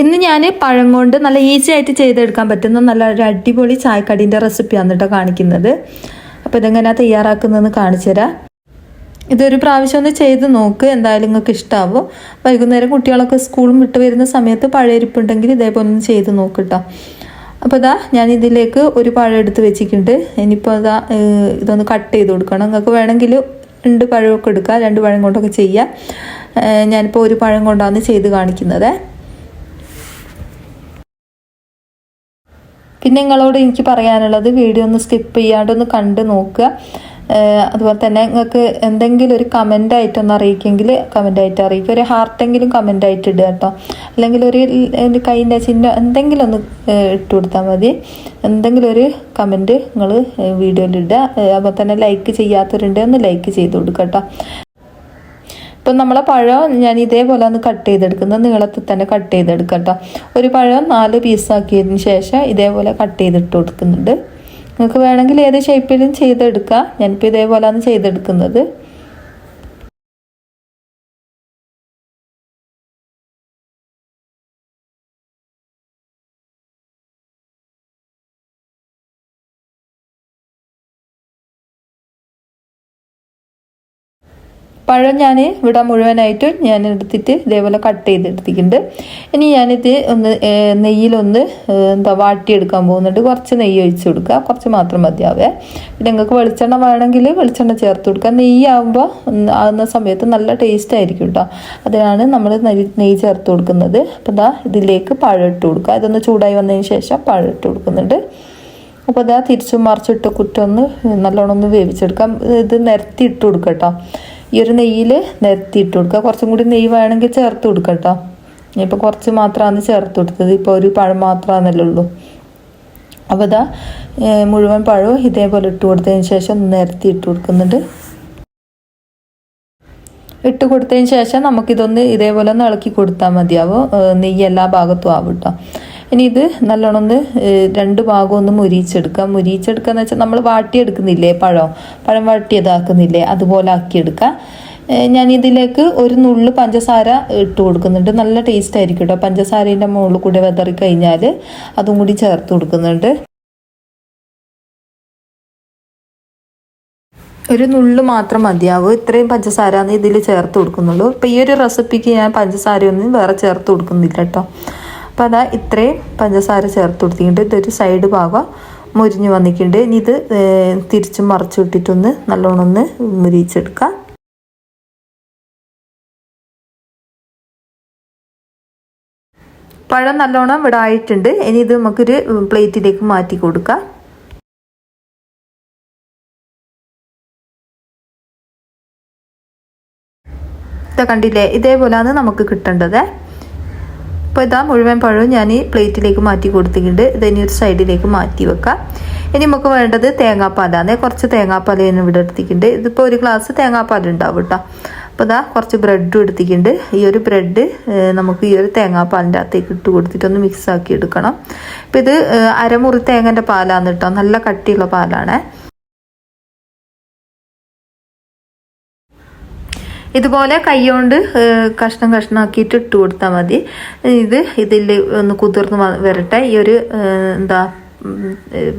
ഇന്ന് ഞാൻ പഴം കൊണ്ട് നല്ല ഈസി ആയിട്ട് ചെയ്തെടുക്കാൻ പറ്റുന്ന നല്ല ഒരു അടിപൊളി ചായക്കടീന്റെ റെസിപ്പിയാണ് കേട്ടോ കാണിക്കുന്നത്. അപ്പോൾ ഇതെങ്ങനെയാണ് തയ്യാറാക്കുന്നതെന്ന് കാണിച്ചു തരാം. ഇതൊരു പ്രാവശ്യം ഒന്ന് ചെയ്ത് നോക്ക് എന്തായാലും നിങ്ങൾക്ക് ഇഷ്ടമാവും വൈകുന്നേരം കുട്ടികളൊക്കെ സ്കൂളും വിട്ട് വരുന്ന സമയത്ത് പഴയരിപ്പുണ്ടെങ്കിൽ ഇതേപോലെ ഒന്ന് ചെയ്ത് നോക്ക് കേട്ടോ അപ്പോൾ ഇതാ ഞാൻ ഇതിലേക്ക് ഒരു പഴം എടുത്ത് വെച്ചിട്ടുണ്ട്. ഇനിയിപ്പോൾ അതാ ഇതൊന്ന് കട്ട് ചെയ്ത് കൊടുക്കണം. നിങ്ങൾക്ക് വേണമെങ്കിൽ രണ്ട് പഴമൊക്കെ എടുക്കുക രണ്ട് പഴം കൊണ്ടൊക്കെ ചെയ്യാം. ഏഹ്, ഞാനിപ്പോൾ ഒരു പഴം കൊണ്ടാണ് ചെയ്ത് കാണിക്കുന്നത്. പിന്നെ നിങ്ങളോട് എനിക്ക് പറയാനുള്ളത് വീഡിയോ ഒന്ന് സ്കിപ്പ് ചെയ്യാണ്ട് ഒന്ന് കണ്ട് നോക്കുക. അതുപോലെ തന്നെ നിങ്ങൾക്ക് എന്തെങ്കിലും ഒരു കമന്റ് ആയിട്ടൊന്ന് അറിയിക്കുമെങ്കിൽ കമന്റ് ആയിട്ട് അറിയിക്കുക. ഒരു ഹാർട്ടെങ്കിലും കമന്റ് ആയിട്ട് ഇടുക കേട്ടോ. അല്ലെങ്കിൽ ഒരു കൈന്റെ ചിഹ്നം എന്തെങ്കിലും ഒന്ന് ഇട്ട് കൊടുത്താൽ മതി. എന്തെങ്കിലും ഒരു കമന്റ് നിങ്ങൾ വീഡിയോയിൽ ഇടുക. അതുപോലെ തന്നെ ലൈക്ക് ചെയ്യാത്തവരുണ്ടെങ്കിൽ ഒന്ന് ലൈക്ക് ചെയ്ത് കൊടുക്കുക കേട്ടോ. ഇപ്പം നമ്മളെ പഴം ഞാൻ ഇതേപോലെ ഒന്ന് കട്ട് ചെയ്തെടുക്കുന്നത് നീളത്തിൽ തന്നെ കട്ട് ചെയ്തെടുക്കാം കേട്ടോ ഒരു പഴം നാല് പീസാക്കിയതിന് ശേഷം ഇതേപോലെ കട്ട് ചെയ്തിട്ട് കൊടുക്കുന്നുണ്ട്. നിങ്ങൾക്ക് വേണമെങ്കിൽ ഏത് ഷേപ്പിലും ചെയ്തെടുക്കാം. ഞാനിപ്പോൾ ഇതേപോലെയാണ് ചെയ്തെടുക്കുന്നത്. പഴം ഞാൻ ഇവിടെ മുഴുവനായിട്ട് ഞാൻ എടുത്തിട്ട് ഇതേപോലെ കട്ട് ചെയ്തെടുത്തിട്ടുണ്ട്. ഇനി ഞാനിത് ഒന്ന് നെയ്യിലൊന്ന് എന്താ വാട്ടിയെടുക്കാൻ പോകുന്നുണ്ട്. കുറച്ച് നെയ്യ് ഒഴിച്ച് കൊടുക്കുക. കുറച്ച് മാത്രം മതിയാവേ. പിന്നെ നിങ്ങൾക്ക് വെളിച്ചെണ്ണ വേണമെങ്കിൽ വെളിച്ചെണ്ണ ചേർത്ത് കൊടുക്കുക. നെയ്യാകുമ്പോൾ ആകുന്ന സമയത്ത് നല്ല ടേസ്റ്റ് ആയിരിക്കും കേട്ടോ അതിനാണ് നമ്മൾ നെയ്യ് നെയ്യ് ചേർത്ത് കൊടുക്കുന്നത്. അപ്പോൾ ഇതാ ഇതിലേക്ക് പഴം ഇട്ട് കൊടുക്കുക. ഇതൊന്ന് ചൂടായി വന്നതിന് ശേഷം പഴം ഇട്ട് കൊടുക്കുന്നുണ്ട്. അപ്പോൾ അതാ തിരിച്ചും മറിച്ചിട്ട് കുറ്റൊന്ന് നല്ലോണം ഒന്ന് വേവിച്ചെടുക്കാം. ഇത് നിരത്തി ഇട്ട് കൊടുക്കട്ടോ കേട്ടോ ഈ ഒരു നെയ്യിൽ നിരത്തി ഇട്ട് കൊടുക്കുക. കുറച്ചും കൂടി നെയ്യ് വേണമെങ്കിൽ ചേർത്ത് കൊടുക്കുക കേട്ടോ. ഇപ്പോൾ കുറച്ച് മാത്രമാണ് ചേർത്ത് കൊടുത്തത്. ഇപ്പോൾ ഒരു പഴം മാത്രമാണല്ലേ ഉള്ളൂ. അപ്പോൾ ഇതാ മുഴുവൻ പഴവും ഇതേപോലെ ഇട്ട് കൊടുത്തതിന് ശേഷം നിരത്തി ഇട്ട് കൊടുക്കുന്നുണ്ട്. ഇട്ട് കൊടുത്തതിന് ശേഷം നമുക്കിതൊന്ന് ഇതേപോലെ ഒന്ന് ഇളക്കി കൊടുത്താൽ മതിയാവും. നെയ്യ് എല്ലാ ഭാഗത്തും ആവും കേട്ടോ. ഇനി ഇത് നല്ലോണം ഒന്ന് രണ്ട് ഭാഗം ഒന്ന് മുരിച്ചെടുക്കാം മുരിച്ചെടുക്കുക എന്ന് വെച്ചാൽ നമ്മൾ വാട്ടിയെടുക്കുന്നില്ലേ പഴം? പഴം വാട്ടിയതാക്കുന്നില്ലേ അതുപോലെ ആക്കിയെടുക്കുക. ഞാൻ ഇതിലേക്ക് ഒരു നുള്ളു പഞ്ചസാര ഇട്ട് കൊടുക്കുന്നുണ്ട്. നല്ല ടേസ്റ്റ് ആയിരിക്കും കേട്ടോ. പഞ്ചസാരേന്റെ മുകളിൽ കൂടെ വെതറി കഴിഞ്ഞാൽ അതും കൂടി ചേർത്ത് കൊടുക്കുന്നുണ്ട്. ഒരു നുള്ളു മാത്രം മതിയാവും. ഇത്രയും പഞ്ചസാര ഇതിൽ ചേർത്ത് കൊടുക്കുന്നുള്ളൂ. ഇപ്പം ഈ ഒരു റെസിപ്പിക്ക് ഞാൻ പഞ്ചസാര ഒന്നും വേറെ ചേർത്ത് കൊടുക്കുന്നില്ല കേട്ടോ. അപ്പം അതാ ഇത്രയും പഞ്ചസാര ചേർത്ത് കൊടുത്തിട്ടുണ്ട്. ഇതൊരു സൈഡ് ഭാഗം മുരിഞ്ഞ് വന്നിട്ടുണ്ട്. ഇനി ഇത് തിരിച്ചും മറച്ചു വിട്ടിട്ടൊന്ന് നല്ലോണം ഒന്ന് മുരിച്ചെടുക്കാം പഴം നല്ലോണം ഇവിടെ ആയിട്ടുണ്ട് ഇനി ഇത് നമുക്കൊരു പ്ലേറ്റിലേക്ക് മാറ്റി കൊടുക്കാം. ഇതാ കണ്ടില്ലേ? ഇതേപോലെയാണ് നമുക്ക് കിട്ടേണ്ടത്. അപ്പോൾ ഇതാ മുഴുവൻ പഴവും ഞാൻ പ്ലേറ്റിലേക്ക് മാറ്റി കൊടുത്തിട്ടുണ്ട്. ഇതിനി ഒരു സൈഡിലേക്ക് മാറ്റി വെക്കാം. ഇനി നമുക്ക് വേണ്ടത് തേങ്ങാപ്പാലാണ്. കുറച്ച് തേങ്ങാപ്പാൽ ഞാൻ ഇവിടെ എടുത്തിട്ടുണ്ട്. ഇതിപ്പോൾ ഒരു ഗ്ലാസ് തേങ്ങാപ്പാൽ ഉണ്ടാവും കേട്ടോ. അപ്പോൾ ഇതാ കുറച്ച് ബ്രെഡും എടുത്തിട്ടുണ്ട്. ഈ ഒരു ബ്രെഡ് നമുക്ക് ഈ ഒരു തേങ്ങാപ്പാലിന്റെ അകത്തേക്ക് ഇട്ട് കൊടുത്തിട്ട് ഒന്ന് മിക്സ് ആക്കി എടുക്കണം. അപ്പോൾ ഇത് അരമുറി തേങ്ങന്റെ പാലാണ് കേട്ടോ. നല്ല കട്ടിയുള്ള പാലാണ്. ഇതുപോലെ കൈകൊണ്ട് കഷ്ണം കഷ്ണമാക്കിയിട്ട് ഇട്ട് കൊടുത്താൽ മതി. ഇത് ഇതിൽ ഒന്ന് കുതിർന്ന് വരട്ടെ. ഈ ഒരു എന്താ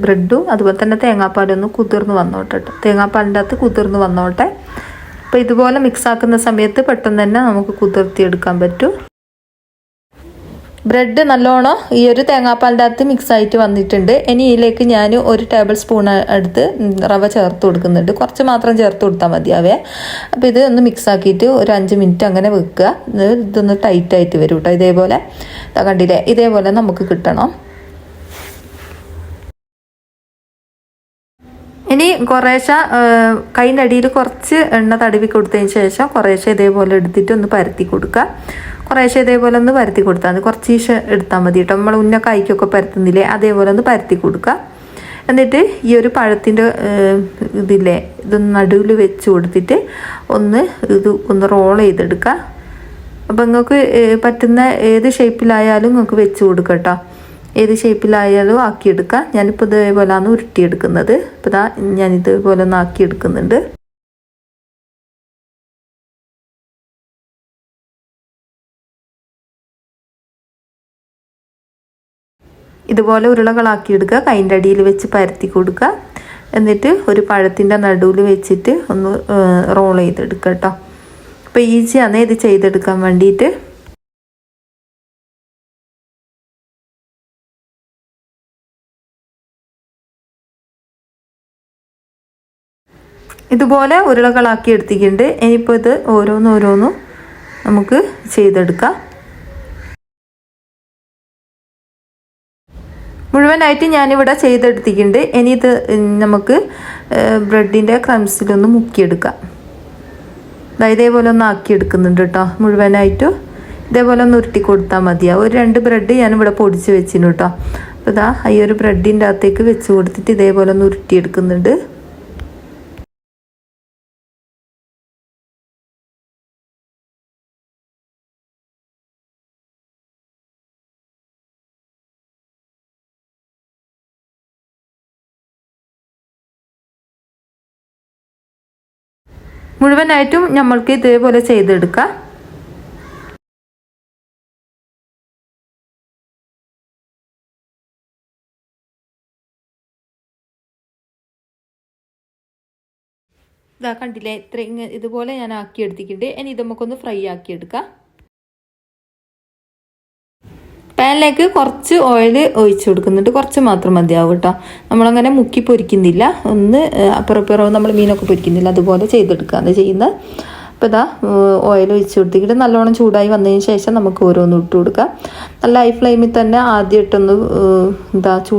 ബ്രെഡും അതുപോലെ തന്നെ തേങ്ങാപ്പാലും ഒന്ന് കുതിർന്ന് വന്നോട്ടെ ട്ടോ. തേങ്ങാപ്പാലിന്റെ അകത്ത് കുതിർന്ന് വന്നോട്ടെ. അപ്പോൾ ഇതുപോലെ മിക്സ് ആക്കുന്ന സമയത്ത് പെട്ടെന്ന് തന്നെ നമുക്ക് കുതിർത്തിയെടുക്കാൻ പറ്റും. ബ്രെഡ് നല്ലോണം ഈ ഒരു തേങ്ങാപ്പാലിന്റെ അകത്ത് മിക്സ് ആയിട്ട് വന്നിട്ടുണ്ട്. ഇനി ഇതിലേക്ക് ഞാൻ ഒരു ടേബിൾ സ്പൂൺ എടുത്ത് റവ ചേർത്ത് കൊടുക്കുന്നുണ്ട്. കുറച്ച് മാത്രം ചേർത്ത് കൊടുത്താൽ മതിയാവേ. അപ്പോൾ ഇത് ഒന്ന് മിക്സ് ആക്കിയിട്ട് ഒരു അഞ്ച് മിനിറ്റ് അങ്ങനെ വെക്കുക. ഇത് ഇതൊന്ന് ടൈറ്റായിട്ട് വരും കേട്ടോ ഇതേപോലെ കണ്ടില്ലേ? ഇതേപോലെ നമുക്ക് കിട്ടണം. ഇനി കുറേശ്ശെ കൈന്റെ അടിയിൽ കുറച്ച് എണ്ണ തടവി കൊടുത്തതിന് ശേഷം കുറേശ്ശെ ഇതേപോലെ എടുത്തിട്ട് ഒന്ന് പരത്തി കൊടുക്കുക. കുറേശ്ശെ ഇതേപോലെ ഒന്ന് പരത്തി കൊടുത്താൽ മതി. കുറച്ച് ഈശ എടുത്താൽ മതി കേട്ടോ. നമ്മൾ ഉന്ന കൈക്കൊക്കെ പരത്തുന്നില്ലേ അതേപോലെ ഒന്ന് പരത്തി കൊടുക്കുക. എന്നിട്ട് ഈ ഒരു പഴത്തിന്റെ ഇതില്ലേ ഇതൊന്ന് നടുവിൽ വെച്ച് കൊടുത്തിട്ട് ഒന്ന് ഇത് ഒന്ന് റോൾ ചെയ്തെടുക്കുക. അപ്പം നിങ്ങൾക്ക് പറ്റുന്ന ഏത് ഷേപ്പിലായാലും നിങ്ങൾക്ക് വെച്ച് കൊടുക്കാം കേട്ടോ. ഏത് ഷേപ്പിലായാലും ആക്കിയെടുക്കാം. ഞാനിപ്പോൾ ഇതേപോലെയാണ് ഉരുട്ടിയെടുക്കുന്നത്. അപ്പോൾ ഇതാ ഞാൻ ഇതേപോലെ ഒന്ന് ആക്കിയെടുക്കുന്നുണ്ട്. ഇതുപോലെ ഉരുളകളാക്കിയെടുക്കുക. കൈന്റെ അടിയിൽ വെച്ച് പരത്തി കൊടുക്കുക. എന്നിട്ട് ഒരു പഴത്തിന്റെ നടുവിൽ വെച്ചിട്ട് ഒന്ന് റോൾ ചെയ്തെടുക്കുക കേട്ടോ അപ്പോൾ ഈസിയാണ് ഇത് ചെയ്തെടുക്കാൻ വേണ്ടിയിട്ട്. ഇതുപോലെ ഉരുളകളാക്കി എടുത്തിട്ടുണ്ട്. ഇനിയിപ്പോൾ ഇത് ഓരോന്നോരോന്നും നമുക്ക് ചെയ്തെടുക്കാം. മുഴുവനായിട്ട് ഞാനിവിടെ ചെയ്തെടുത്തിട്ടുണ്ട്. ഇനി ഇത് നമുക്ക് ബ്രെഡിന്റെ ക്രംസിലൊന്ന് മുക്കിയെടുക്കാം. ഇതേപോലെ ഒന്ന് ആക്കി എടുക്കുന്നുണ്ട് കേട്ടോ മുഴുവനായിട്ടും. ഇതേപോലെ ഒന്ന് ഉരുട്ടി കൊടുത്താൽ മതിയാവും. ഒരു രണ്ട് ബ്രെഡ് ഞാനിവിടെ പൊടിച്ച് വെച്ചിന് കേട്ടോ അപ്പോൾ ഇതാ ഈ ഒരു ബ്രെഡിന്റെ അകത്തേക്ക് വെച്ച് കൊടുത്തിട്ട് ഇതേപോലെ ഒന്ന് ഉരുട്ടിയെടുക്കുന്നുണ്ട്. മുഴുവനായിട്ടും നമ്മൾക്ക് ഇതേപോലെ ചെയ്തെടുക്കാം. ഇതാ കണ്ടില്ലേ ഇത്ര ഇതുപോലെ ഞാൻ ആക്കി എടുത്തിട്ടുണ്ട് ഇനി ഇത് നമുക്കൊന്ന് ഫ്രൈ ആക്കി എടുക്കാം പാനിലേക്ക് കുറച്ച് ഓയിൽ ഒഴിച്ച് കൊടുക്കുന്നുണ്ട് കുറച്ച് മാത്രം മതിയാവും കേട്ടോ. നമ്മളങ്ങനെ മുക്കി പൊരിക്കുന്നില്ല. ഒന്ന് അപ്പുറം ഇപ്പുറം നമ്മൾ മീനൊക്കെ പൊരിക്കുന്നില്ല. അതുപോലെ ചെയ്തെടുക്കുകയാണ് ചെയ്യുന്നത്? അപ്പോൾ ഇതാ ഓയിൽ ഒഴിച്ച് കൊടുത്തിട്ട് നല്ലോണം ചൂടായി വന്നതിന് ശേഷം നമുക്ക് ഓരോന്ന് ഇട്ട് കൊടുക്കാം. നല്ല ഹൈ ഫ്ലെയിമിൽ തന്നെ ആദ്യമായിട്ടൊന്ന് എന്താ ചൂ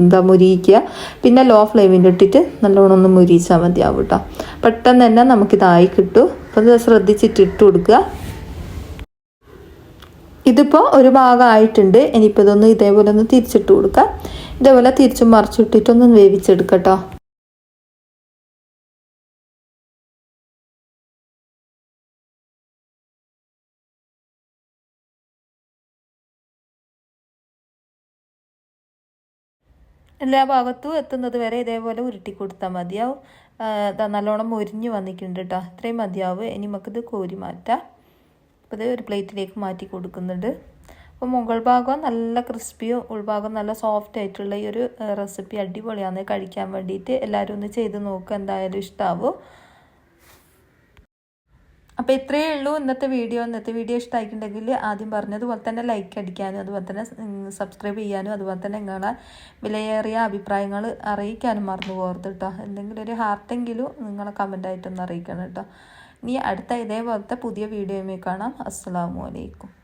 എന്താ മുരിയിക്കുക. പിന്നെ ലോ ഫ്ലെയിമിൽ ഇട്ടിട്ട് നല്ലോണം ഒന്ന് മുരിയിച്ചാൽ മതിയാവും കേട്ടോ. പെട്ടെന്ന് തന്നെ നമുക്കിതായി കിട്ടും. അപ്പോൾ ഇത് ശ്രദ്ധിച്ചിട്ട് ഇട്ട് കൊടുക്കുക. ഇതിപ്പോൾ ഒരു ഭാഗമായിട്ടുണ്ട് ഇനിയിപ്പോൾ ഇതൊന്ന് ഇതേപോലെ ഒന്ന് തിരിച്ചിട്ട് കൊടുക്കുക ഇതേപോലെ തിരിച്ചും മറിച്ചിട്ടിട്ടൊന്ന് വേവിച്ചെടുക്കട്ടോ. എല്ലാ ഭാഗത്തും എത്തുന്നത് വരെ ഇതേപോലെ ഉരുട്ടി കൊടുത്താൽ മതിയാവും. നല്ലോണം മൊരിഞ്ഞ് വന്നിട്ടുണ്ട് കേട്ടോ ഇത്രയും മതിയാവും. ഇനി നമുക്കിത് കോരി മാറ്റാം. അപ്പോൾ ഇത് ഒരു പ്ലേറ്റിലേക്ക് മാറ്റി കൊടുക്കുന്നുണ്ട്. അപ്പോൾ മുകൾ ഭാഗം നല്ല ക്രിസ്പിയും ഉൾഭാഗം നല്ല സോഫ്റ്റ് ആയിട്ടുള്ള ഈ ഒരു റെസിപ്പി അടിപൊളിയാണ് കഴിക്കാൻ വേണ്ടിയിട്ട് എല്ലാവരും ഒന്ന് ചെയ്ത് നോക്കുക എന്തായാലും ഇഷ്ടമാവും അപ്പോൾ ഇത്രയേ ഉള്ളൂ ഇന്നത്തെ വീഡിയോ. ഇന്നത്തെ വീഡിയോ ഇഷ്ടമായിട്ടുണ്ടെങ്കിൽ ആദ്യം പറഞ്ഞതുപോലെ തന്നെ ലൈക്ക് അടിക്കാനും അതുപോലെ തന്നെ സബ്സ്ക്രൈബ് ചെയ്യാനും അതുപോലെ തന്നെ നിങ്ങളെ വിലയേറിയ അഭിപ്രായങ്ങൾ അറിയിക്കാനും മറന്നു പോകരുത് കേട്ടോ എന്തെങ്കിലും ഒരു ഹാർട്ടെങ്കിലും നിങ്ങളെ കമന്റായിട്ടൊന്ന് അറിയിക്കണം കേട്ടോ ഇനി അടുത്ത ഇതേപോലത്തെ പുതിയ വീഡിയോയുമായി കാണാം. അസ്സാം വലൈക്കും